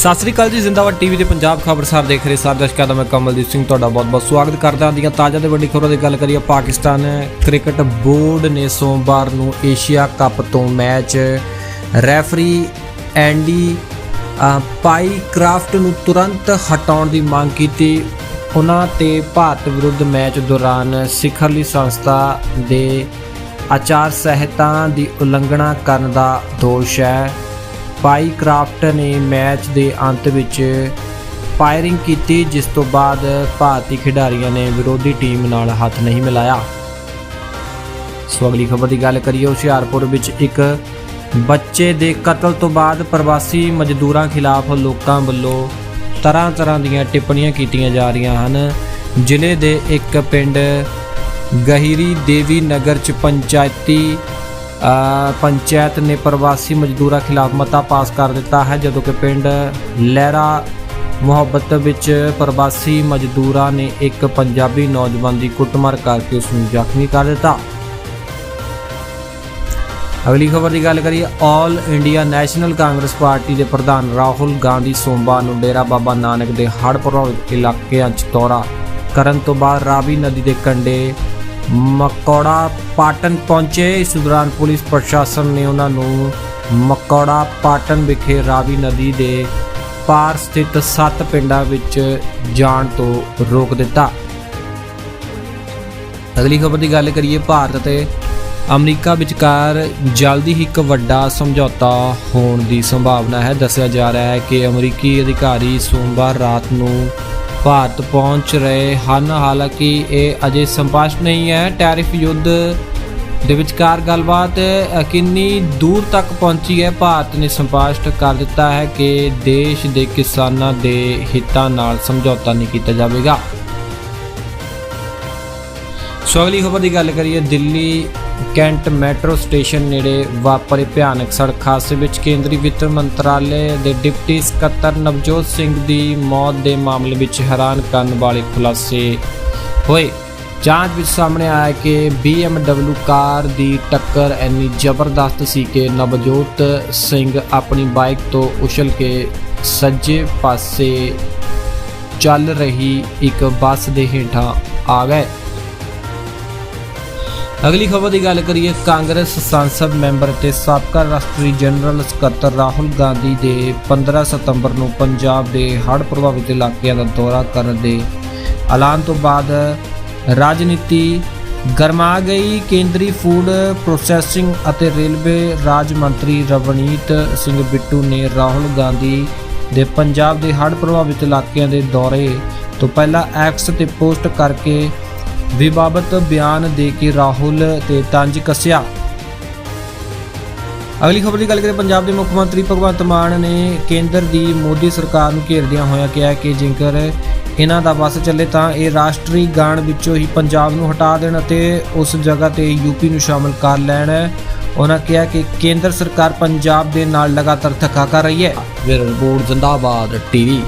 ਸਤਿ ਸ੍ਰੀ ਅਕਾਲ ਜੀ ਜ਼ਿੰਦਾਬਾਦ ਟੀਵੀ ਤੇ ਪੰਜਾਬ ਖਬਰਸਾਰ ਦੇਖ ਰਹੇ ਸਾਰੇ ਦਰਸ਼ਕਾਂ ਦਾ ਮੈਂ ਕਮਲਦੀਪ ਸਿੰਘ ਤੁਹਾਡਾ ਬਹੁਤ-ਬਹੁਤ ਸਵਾਗਤ ਕਰਦਾ ਹਾਂ। ਦੀਆਂ ਤਾਜ਼ਾ ਤੇ ਵੱਡੀ ਖਬਰਾਂ ਦੀ ਗੱਲ ਕਰੀਏ ਪਾਕਿਸਤਾਨ ਕ੍ਰਿਕਟ ਬੋਰਡ ਨੇ ਸੋਮਵਾਰ ਨੂੰ ਏਸ਼ੀਆ ਕੱਪ ਤੋਂ match referee Andy uh, Pycroft ਨੂੰ ਤੁਰੰਤ ਹਟਾਉਣ ਦੀ ਮੰਗ ਕੀਤੀ। ਉਹਨਾਂ ਤੇ ਭਾਰਤ ਵਿਰੁੱਧ ਮੈਚ ਦੌਰਾਨ ਸਿਖਰਲੀ ਸੰਸਥਾ ਦੇ ਆਚਾਰ ਸੰਹਿਤਾ ਦੀ ਉਲੰਘਣਾ ਕਰਨ ਦਾ ਦੋਸ਼ ਹੈ। ਪਾਈ ਨੇ ਮੈਚ ਦੇ ਅੰਤ ਵਿੱਚ ਫਾਇਰਿੰਗ ਕੀਤੀ, ਜਿਸ ਤੋਂ ਬਾਅਦ ਭਾਰਤੀ ਖਿਡਾਰੀਆਂ ਨੇ ਵਿਰੋਧੀ ਟੀਮ ਨਾਲ ਹੱਥ ਨਹੀਂ ਮਿਲਾਇਆ। ਸੋ ਅਗਲੀ ਖਬਰ ਦੀ ਗੱਲ ਕਰੀਏ, ਹੁਸ਼ਿਆਰਪੁਰ ਵਿੱਚ ਇੱਕ ਬੱਚੇ ਦੇ ਕਤਲ ਤੋਂ ਬਾਅਦ ਪ੍ਰਵਾਸੀ ਮਜ਼ਦੂਰਾਂ ਖਿਲਾਫ ਲੋਕਾਂ ਵੱਲੋਂ ਤਰ੍ਹਾਂ ਤਰ੍ਹਾਂ ਦੀਆਂ ਟਿੱਪਣੀਆਂ ਕੀਤੀਆਂ ਜਾ ਰਹੀਆਂ ਹਨ। ਜ਼ਿਲ੍ਹੇ ਦੇ ਇੱਕ ਪਿੰਡ ਗਹਿਰੀ ਦੇਵੀ ਨਗਰ ਚ ਪੰਚਾਇਤੀ ਪੰਚਾਇਤ ਨੇ ਪ੍ਰਵਾਸੀ ਮਜ਼ਦੂਰਾਂ ਖਿਲਾਫ ਮਤਾ ਪਾਸ ਕਰ ਦਿੱਤਾ ਹੈ, ਜਦੋਂ ਕਿ ਪਿੰਡ ਲਹਿਰਾ ਮੁਹੱਬਤ ਵਿੱਚ ਪ੍ਰਵਾਸੀ ਮਜ਼ਦੂਰਾਂ ਨੇ ਇੱਕ ਪੰਜਾਬੀ ਨੌਜਵਾਨ ਦੀ ਕੁੱਟਮਾਰ ਕਰਕੇ ਉਸ ਨੂੰ ਜ਼ਖਮੀ ਕਰ ਦਿੱਤਾ। ਅਗਲੀ ਖਬਰ ਦੀ ਗੱਲ ਕਰੀਏ All India National Congress party ਦੇ ਪ੍ਰਧਾਨ ਰਾਹੁਲ ਗਾਂਧੀ ਸੋਮਵਾਰ ਨੂੰ ਡੇਰਾ ਬਾਬਾ ਨਾਨਕ ਦੇ ਹੜ੍ਹ ਪ੍ਰਭਾਵਿਤ ਇਲਾਕਿਆਂ 'ਚ ਦੌਰਾ ਕਰਨ ਤੋਂ ਬਾਅਦ ਰਾਵੀ ਨਦੀ ਦੇ ਕੰਢੇ ਮਕੌੜਾ ਪਾਟਨ ਪਹੁੰਚੇ। ਇਸ ਦੌਰਾਨ ਪੁਲਿਸ ਪ੍ਰਸ਼ਾਸਨ ਨੇ ਉਹਨਾਂ ਨੂੰ ਮਕੌੜਾ ਪਾਟਨ ਵਿਖੇ ਰਾਵੀ ਨਦੀ ਦੇ ਪਾਰ ਸਥਿਤ ਸੱਤ ਪਿੰਡਾਂ ਵਿੱਚ ਜਾਣ ਤੋਂ ਰੋਕ ਦਿੱਤਾ। ਅਗਲੀ ਖਬਰ ਦੀ ਗੱਲ ਕਰੀਏ, ਭਾਰਤ ਅਤੇ ਅਮਰੀਕਾ ਵਿਚਕਾਰ ਜਲਦੀ ਹੀ ਇੱਕ ਵੱਡਾ ਸਮਝੌਤਾ ਹੋਣ ਦੀ ਸੰਭਾਵਨਾ ਹੈ। ਦੱਸਿਆ ਜਾ ਰਿਹਾ ਹੈ ਕਿ ਅਮਰੀਕੀ ਅਧਿਕਾਰੀ ਸੋਮਵਾਰ ਰਾਤ ਨੂੰ ਭਾਰਤ ਪਹੁੰਚ ਰਹੇ ਹਨ। ਹਾਲਾਂਕਿ ਇਹ ਅਜੇ ਸਪਸ਼ਟ ਨਹੀਂ ਹੈ। ਟੈਰਿਫ ਯੁੱਧ ਦੇ ਵਿਚਕਾਰ ਗੱਲਬਾਤ ਕਿੰਨੀ ਦੂਰ ਤੱਕ ਪਹੁੰਚੀ ਹੈ, ਭਾਰਤ ਨੇ ਸਪਸ਼ਟ ਕਰ ਦਿੱਤਾ ਹੈ ਕਿ ਦੇਸ਼ ਦੇ ਕਿਸਾਨਾਂ ਦੇ ਹਿੱਤਾਂ ਨਾਲ ਸਮਝੌਤਾ ਨਹੀਂ ਕੀਤਾ ਜਾਵੇਗਾ। ਸੋ ਅਗਲੀ ਖਬਰ ਦੀ ਗੱਲ ਕਰੀਏ, ਦਿੱਲੀ ਕੈਂਟ ਮੈਟਰੋ ਸਟੇਸ਼ਨ ਨੇੜੇ ਵਾਪਰੇ ਭਿਆਨਕ ਸੜਕ ਹਾਦਸੇ ਵਿੱਚ ਕੇਂਦਰੀ ਵਿੱਤ ਮੰਤਰਾਲੇ ਦੇ ਡਿਪਟੀ ਸਕੱਤਰ ਨਵਜੋਤ ਸਿੰਘ ਦੀ ਮੌਤ ਦੇ ਮਾਮਲੇ ਵਿੱਚ ਹੈਰਾਨ ਕਰਨ ਵਾਲੇ ਖੁਲਾਸੇ ਹੋਏ। ਜਾਂਚ ਵਿੱਚ ਸਾਹਮਣੇ ਆਇਆ ਕਿ BMW ਕਾਰ ਦੀ ਟੱਕਰ ਇੰਨੀ ਜ਼ਬਰਦਸਤ ਸੀ ਕਿ ਨਵਜੋਤ ਸਿੰਘ ਆਪਣੀ ਬਾਈਕ ਤੋਂ ਉਛਲ ਕੇ ਸੱਜੇ ਪਾਸੇ ਚੱਲ ਰਹੀ ਇੱਕ ਬੱਸ ਦੇ ਹੇਠਾਂ ਆ ਗਏ। ਅਗਲੀ ਖਬਰ ਦੀ ਗੱਲ ਕਰੀਏ, ਕਾਂਗਰਸ ਸੰਸਦ ਮੈਂਬਰ ਤੇ ਸਾਬਕਾ ਰਾਸ਼ਟਰੀ ਜਨਰਲ ਸਕੱਤਰ ਰਾਹੁਲ ਗਾਂਧੀ ਦੇ 15 ਸਤੰਬਰ ਨੂੰ ਪੰਜਾਬ ਦੇ ਹੜ੍ਹ ਪ੍ਰਭਾਵਿਤ ਇਲਾਕਿਆਂ ਦਾ ਦੌਰਾ ਕਰਨ ਦੇ ਐਲਾਨ ਤੋਂ ਬਾਅਦ ਰਾਜਨੀਤੀ ਗਰਮਾ ਗਈ। ਕੇਂਦਰੀ ਫੂਡ ਪ੍ਰੋਸੈਸਿੰਗ ਅਤੇ ਰੇਲਵੇ ਰਾਜ ਮੰਤਰੀ ਰਵਨੀਤ ਸਿੰਘ ਬਿੱਟੂ ਨੇ ਰਾਹੁਲ ਗਾਂਧੀ ਦੇ ਪੰਜਾਬ ਦੇ ਹੜ੍ਹ ਪ੍ਰਭਾਵਿਤ ਇਲਾਕਿਆਂ ਦੇ ਦੌਰੇ ਤੋਂ ਪਹਿਲਾਂ ਐਕਸ ਤੇ ਪੋਸਟ ਕਰਕੇ ਵਿਵਾਦਤ ਬਿਆਨ ਦੇ ਕੇ ਰਾਹੁਲ ਤੇ ਤੰਜ ਕੱਸਿਆ। ਅਗਲੀ ਖਬਰ ਦੀ ਗੱਲ ਕਰੀਏ, ਪੰਜਾਬ ਦੇ ਮੁੱਖ ਮੰਤਰੀ ਭਗਵੰਤ ਮਾਨ ਨੇ ਕੇਂਦਰ ਦੀ ਮੋਦੀ ਸਰਕਾਰ ਨੂੰ ਘੇਰਦਿਆਂ ਹੋਇਆਂ ਕਿਹਾ ਕਿ ਜੇਕਰ ਇਹਨਾਂ ਦਾ ਬਸ ਚੱਲੇ ਤਾਂ ਇਹ ਰਾਸ਼ਟਰੀ ਗਾਣ ਵਿੱਚੋਂ ਹੀ ਪੰਜਾਬ ਨੂੰ ਹਟਾ ਦੇਣ ਅਤੇ ਉਸ ਜਗ੍ਹਾ ਤੇ ਯੂਪੀ ਨੂੰ ਸ਼ਾਮਲ ਕਰ ਲੈਣ। ਉਹਨਾਂ ਕਿਹਾ ਕਿ ਕੇਂਦਰ ਸਰਕਾਰ ਪੰਜਾਬ ਦੇ ਨਾਲ ਲਗਾਤਾਰ ਧੱਕਾ ਕਰ ਰਹੀ ਹੈ। ਰਿਪੋਰਟ ਜ਼ਿੰਦਾਬਾਦ, ਟੀਵੀ।